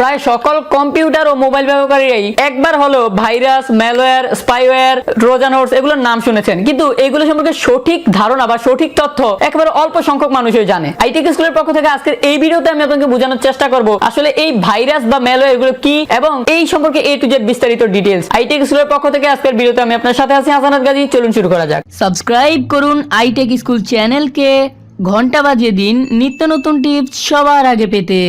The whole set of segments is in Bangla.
প্রায় সকল কম্পিউটার ও মোবাইল ব্যবহারকারীরাই একবার হলো ভাইরাস ম্যালওয়্যার স্পাইওয়্যার হোর্স এগুলোর নাম শুনেছেন। কিন্তু এগুলো সম্পর্কে সঠিক ধারণা বা সঠিক তথ্য একেবারে অল্প সংখ্যক মানুষই জানে। আইটি স্কুলের পক্ষ থেকে আজকের এই ভিডিওতে আমি আপনাকে বোঝানোর চেষ্টা করব আসলে এই ভাইরাস বা ম্যালওয়্যার এগুলো কি এবং এই সম্পর্কে এ টু জেড বিস্তারিত ডিটেলস আইটি স্কুলের পক্ষ থেকে আজকের ভিডিওতে আমি আপনার সাথে আছি হাসানাত গাজী। চলুন শুরু করা যাক। সাবস্ক্রাইব করুন আইটেক স্কুল চ্যানেলকে ঘণ্টা বাজিয়ে দিন নিত্য নতুন টিপস সবার আগে পেতে।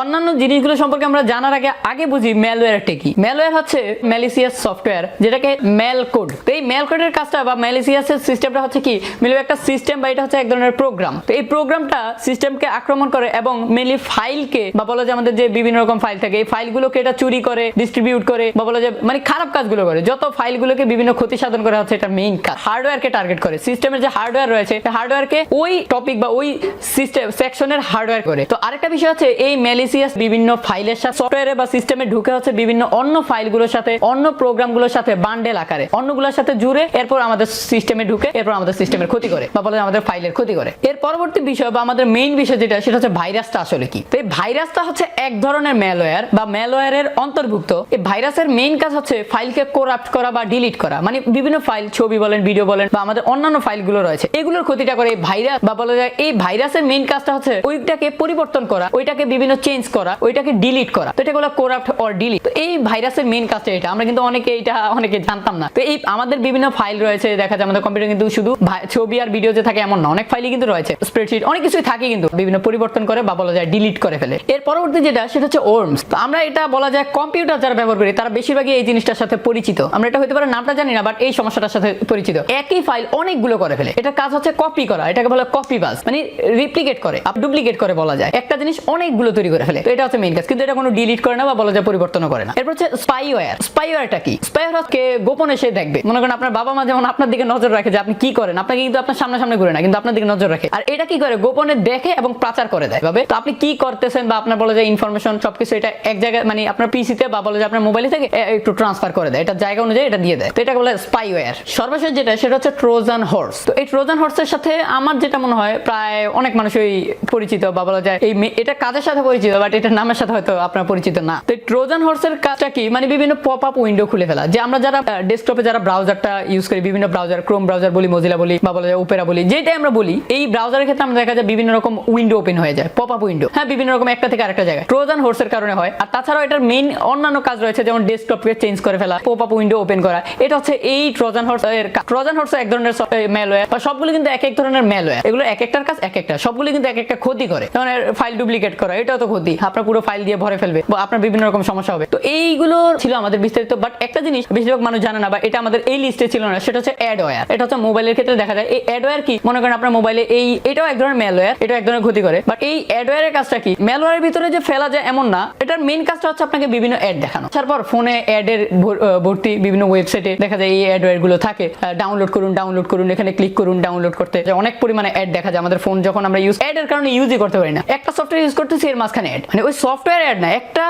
অন্যান্য জিনিসগুলো সম্পর্কে আমরা জানার আগে আগে বুঝি ম্যালওয়্যারটা কি? ম্যালওয়্যার হচ্ছে ম্যালিসিয়াস সফটওয়্যার যেটাকে ম্যাল কোড তো এই ম্যাল কোডের কাজটা বা ম্যালিসিয়াসের সিস্টেমটা হচ্ছে কি? মিলে একটা সিস্টেম বা এটা হচ্ছে এক ধরনের প্রোগ্রাম তো এই প্রোগ্রামটা সিস্টেমকে আক্রমণ করে এবং মেনলি ফাইলকে বা বলা যায় আমাদের যে বিভিন্ন রকম ফাইল থাকে, এই ফাইলগুলোকে এটা চুরি করে ডিস্ট্রিবিউট করে বা বলা যায় মানে খারাপ কাজগুলো করে। যত ফাইলগুলোকে বিভিন্ন ক্ষতি সাধন করা হচ্ছে, এটা মেইন কাজ। হার্ডওয়্যারকে টার্গেট করে। সিস্টেমের যে হার্ডওয়্যার রয়েছে হার্ডওয়্যারকে ওই টপিক বা ওই সিস্টেম সেকশনের হার্ডওয়্যার করে। তো আরেকটা বিষয় হচ্ছে, এই ম্যালিসিয়াস বিভিন্ন ফাইলের সাথে সফটওয়্যারে বা সিস্টেমে ঢুকে হচ্ছে বিভিন্ন অন্য ফাইলগুলোর সাথে, অন্য প্রোগ্রামগুলোর সাথে বান্ডেল আকারে। অন্যগুলোর সাথে জুড়ে এরপর আমাদের সিস্টেমে ঢুকে, এরপর আমাদের সিস্টেমের ক্ষতি করে বা বলে আমাদের ফাইলের ক্ষতি করে। এর পরবর্তী বিষয় বা আমাদের মেইন বিষয় যেটা, সেটা হচ্ছে ভাইরাসটা আসলে কি? তো এই ভাইরাসটা হচ্ছে এক ধরনের ম্যালওয়্যার বা ম্যালওয়্যারের অন্তর্ভুক্ত। এই ভাইরাসের মেইন কাজ হচ্ছে ফাইলকে করাপ্ট করা বা ডিলিট করা। মানে বিভিন্ন ফাইল, ছবি বলেন ভিডিও বলেন বা আমাদের অন্যান্য ফাইলগুলো রয়েছে। এগুলোর ক্ষতিটা করে এই ভাইরাস বা বলা যায় এই ভাইরাসের মেইন কাজটা হচ্ছে ওইটাকে পরিবর্তন করা, ওইটাকে বিভিন্ন চেঞ্জ করা, ওইটাকে ডিলিট করা। তো এটা হলো করাপ্ট অর ডিলিট তো এই ভাইরাসের মেইন কাজটা এটা। আমরা কিন্তু অনেকে এটা, অনেকে জানতাম না। তো এই আমাদের বিভিন্ন ফাইল রয়েছে, দেখা যায় আমাদের কম্পিউটার কিন্তু শুধু ছবি আর ভিডিও যে থাকে এমন না। অনেক ফাইলই কিন্তু রয়েছে। স্প্রেডশিট অনেক কিছুই থাকে কিন্তু। বিভিন্ন পরিবর্তন করে বা বলা যায় ডিলিট করে ফেলে। এর পরবর্তী যেটা, সেটা হচ্ছে ওর্মস তো আমরা এটা বলা যায় কম্পিউটার যারা ব্যবহার করি, তারা বেশিরভাগই এই জিনিসটার সাথে পরিচিত। আমরা এটা হতে পারে নামটা জানি না বাট এই সমস্যাটার সাথে পরিচিত। একই ফাইল অনেকগুলো করে ফেলে। এটা কাজ হচ্ছে কপি করা। এটাকে বলে কপি বাস মানে রিপ্লিকেট করে ডুপ্লিকেট করে বলা যায়। একটা জিনিস অনেকগুলো তৈরি করে ফেলে তো এটা হচ্ছে মেইন কাজ কিন্তু এটা কোনো ডিলিট করে না বা বলা যায় করে না। এরপর হচ্ছে স্পাইওয়্যার স্পাইওয়্যারটা কি? স্পাইওয়্যার কে গোপনে সে দেখবে। মনে করেন আপনার বাবা মা যেমন আপনার দিকে নজর রাখে যে আপনি কি করেন, আপনাকে কিন্তু আপনার সামনে সামনে ঘুরে না, কিন্তু আপনার দিকে নজর রাখে। আর এটা কি করে? গোপনে দেখে এবং পাচার করে দেয়। তো আপনি কি করতেছেন বা আপনার বলা যায় ইনফরমেশন সবকিছু এটা এক জায়গায় মানে আপনার পিসিতে বা বলা যায় আপনার মোবাইলে থেকে একটু ট্রান্সফার করে দেয়। এটা জায়গা অনুযায়ী এটা দিয়ে দেয়। তো এটা বলে স্পাইওয়্যার সর্বশেষ যেটা, সেটা হচ্ছে ট্রোজান হর্স তো এই ট্রোজান হর্সের সাথে আমার যেটা মনে হয়, প্রায় অনেক মানুষই পরিচিত বা বলা যায় এই এটা কাজের সাথে পরিচিত? বাট এটার নামের সাথে হয়তো আপনার পরিচিত না। তো ট্রোজান হর্সের কাজটা কি? মানে বিভিন্ন পপ আপ উইন্ডো খুলে ফেলা। যে আমরা যারা ডেস্কটপে যারা ব্রাউজারটা ইউজ করি, বিভিন্ন ব্রাউজার ক্রোম ব্রাউজার বলি মজিলা বলি, বা বলা যায় ওপেরা বলি, যেটাই আমরা বলি, এই ব্রাউজারের ক্ষেত্রে আমরা দেখা যায় বিভিন্ন রকম উইন্ডো ওপেন হয়ে যায় পপ আপ উইন্ডো হ্যাঁ বিভিন্ন রকম একটা থেকে আরেকটা জায়গায়। ট্রোজান হর্সের কারণে হয়। আর তাছাড়াও এটার মেইন অন্যান্য কাজ রয়েছে, যেমন ডেস্কটপকে চেঞ্জ করে ফেলা পপ আপ উইন্ডো ওপেন করা। এটা হচ্ছে এই ট্রোজান হর্স এর ট্রোজান হর্স এক ধরনের ম্যালওয়্যার বা সবগুলো কিন্তু এক এক ধরনের ম্যালওয়্যার এগুলো এক একটার কাজ এক একটা। সবগুলো কিন্তু এক একটা ক্ষতি করে। যেমন ফাইল ডুপ্লিকেট করা, এটাও তো ক্ষতি। আপনার পুরো ফাইল দিয়ে ভরে ফেলবে, বা আপনার বিভিন্ন রকম সমস্যা হবে। তো এইগুলো ছিল আমাদের বিস্তারিত বাট একটা জিনিস বেশিরভাগ মানুষ জানে না, বা এটা আমাদের এই লিস্টে ছিল না, সেটা হচ্ছে অ্যাডওয়্যার এটা হচ্ছে মোবাইলের ক্ষেত্রে দেখা যায়, এই অ্যাডওয়্যার কি? মনে করেন আপনার মোবাইলে এই, এটাও এক ধরনের ম্যালওয়্যার এটা এক ধরনের ক্ষতি করে বাট এই অ্যাডওয়্যারের কাজটা কি? ম্যালওয়্যারের ভিতরে যে ফেলা যায় এমন না, এটার মেইন কাজটা হচ্ছে আপনাকে বিভিন্ন অ্যাড দেখানো। তারপর ফোনে অ্যাডের ভর্তি বিভিন্ন ওয়েবসাইটে দেখা যায় এই অ্যাডওয়্যারগুলো থাকে। ডাউনলোড করুন ডাউনলোড করুন, এখানে ক্লিক করুন ডাউনলোড করতে। অনেক পরিমাণে অ্যাড দেখা যায় আমাদের ফোন যখন আমরা ইউজ অ্যাড এর কারণে ইউজই করতে পারি না। একটা সফটওয়্যার ইউজ করতেছি, এর মাঝখানে অ্যাড মানে ওই সফটওয়্যার অ্যাড না, একটা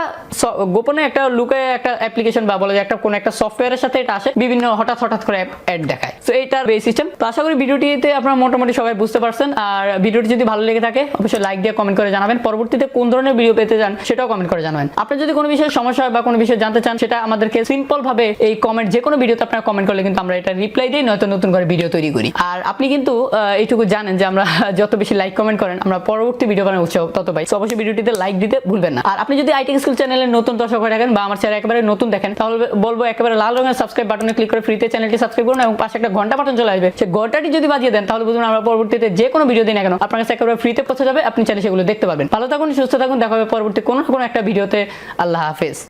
গোপনে একটা লুকে একটা অ্যাপ্লিকেশন বা বলা যায় একটা কোন একটা সফটওয়্যারের সাথে এটা আসে, বিভিন্ন হঠাৎ হঠাৎ করে অ্যাড দেখায়। তো এইটার বেস সিস্টেম তো আশা করি ভিডিওটিতে আপনারা মোটামুটি সবাই বুঝতে পারছেন। আর ভিডিওটি যদি ভালো লেগে থাকে, অবশ্যই লাইক দিয়ে কমেন্ট করে জানাবেন। পরবর্তীতে কোন ধরনের ভিডিও পেতে চান, সেটাও কমেন্ট করে জানাবেন। আপনার যদি কোনো বিষয়ে সমস্যা হয় বা কোনো বিষয়ে জানতে চান, সেটা আমাদেরকে সিম্পল ভাবে এই কমেন্ট যে কোনো ভিডিওতে আপনারা কমেন্ট করলে কিন্তু আমরা এটা রিপ্লাই দিই নয়তো নতুন করে ভিডিও তৈরি করি। আর আপনি কিন্তু এইটুকু জানেন যে আমরা যত বেশি লাইক কমেন্ট করেন, আমরা পরবর্তী ভিডিও বানানোর উৎসাহ তত পাই। অবশ্যই ভিডিওটিতে লাইক দিতে ভুলবেন না। আর আপনি যদি আইটি স্কুল চ্যানেলের নতুন দর্শক হয়ে থাকেন বা আমার চ্যানেল একেবারে নতুন দেখেন, তাহলে বলব একেবারে লাল রঙের সাবস্ক্রাইব বাটনে ক্লিক করে ফ্রিতে চ্যানেলটি সাবস্ক্রাইব করুন এবং পাশে একটা ঘণ্টা বাটন চলে আসবে। সেই ঘন্টাটি যদি বাজিয়ে দেন, তাহলে বুঝুন আমরা পরবর্তীতে যে কোনো ভিডিও দিন কেন আপনার কাছে একেবারে ফ্রিতে পৌঁছে যাবে। আপনি চাইলে সেগুলো দেখতে পাবেন। ভালো থাকুন, সুস্থ থাকুন। দেখা হবে পরবর্তী কোনো না কোনো একটা ভিডিওতে আল্লাহ হাফেজ।